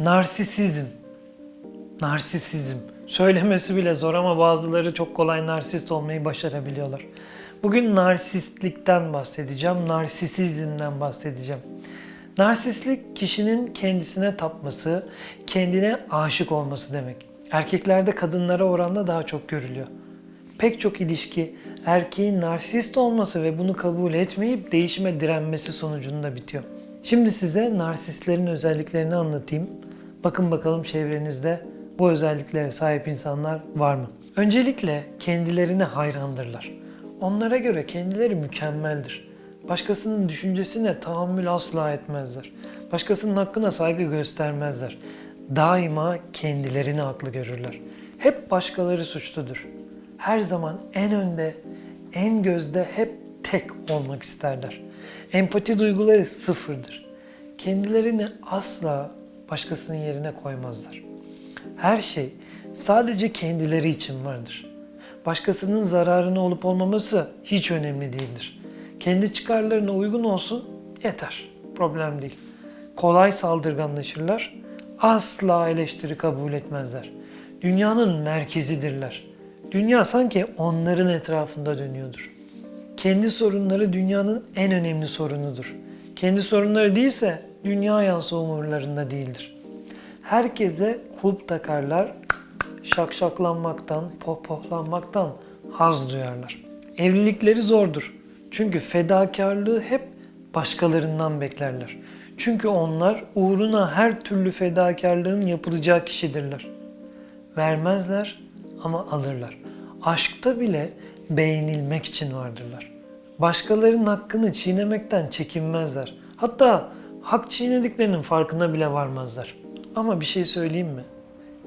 Narsisizm. Narsisizm. Söylemesi bile zor ama bazıları çok kolay narsist olmayı başarabiliyorlar. Bugün narsistlikten bahsedeceğim, narsisizmden bahsedeceğim. Narsistlik kişinin kendisine tapması, kendine aşık olması demek. Erkeklerde kadınlara oranla daha çok görülüyor. Pek çok ilişki erkeğin narsist olması ve bunu kabul etmeyip değişime direnmesi sonucunda bitiyor. Şimdi size narsistlerin özelliklerini anlatayım. Bakın bakalım çevrenizde bu özelliklere sahip insanlar var mı? Öncelikle kendilerine hayrandırlar. Onlara göre kendileri mükemmeldir. Başkasının düşüncesine tahammül asla etmezler. Başkasının hakkına saygı göstermezler. Daima kendilerini haklı görürler. Hep başkaları suçludur. Her zaman en önde, en gözde hep tek olmak isterler. Empati duyguları sıfırdır. Kendilerini asla başkasının yerine koymazlar. Her şey sadece kendileri için vardır. Başkasının zararına olup olmaması hiç önemli değildir. Kendi çıkarlarına uygun olsun yeter. Problem değil. Kolay saldırganlaşırlar. Asla eleştiri kabul etmezler. Dünyanın merkezidirler. Dünya sanki onların etrafında dönüyordur. Kendi sorunları dünyanın en önemli sorunudur. Kendi sorunları değilse dünya yansı umurlarında değildir. Herkese kulp takarlar, şakşaklanmaktan, pohpohlanmaktan haz duyarlar. Evlilikleri zordur. Çünkü fedakarlığı hep başkalarından beklerler. Çünkü onlar uğruna her türlü fedakarlığın yapılacağı kişidirler. Vermezler ama alırlar. Aşkta bile beğenilmek için vardırlar. Başkalarının hakkını çiğnemekten çekinmezler. Hatta hak çiğnediklerinin farkına bile varmazlar. Ama bir şey söyleyeyim mi?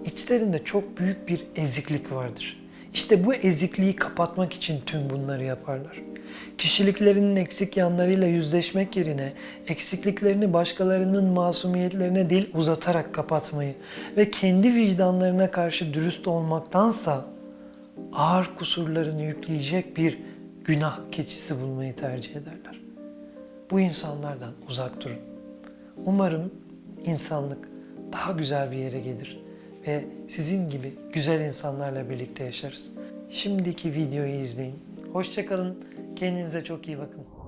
İçlerinde çok büyük bir eziklik vardır. İşte bu ezikliği kapatmak için tüm bunları yaparlar. Kişiliklerinin eksik yanlarıyla yüzleşmek yerine eksikliklerini başkalarının masumiyetlerine dil uzatarak kapatmayı ve kendi vicdanlarına karşı dürüst olmaktansa ağır kusurlarını yükleyecek bir günah keçisi bulmayı tercih ederler. Bu insanlardan uzak durun. Umarım insanlık daha güzel bir yere gelir ve sizin gibi güzel insanlarla birlikte yaşarız. Şimdiki videoyu izleyin. Hoşçakalın. Kendinize çok iyi bakın.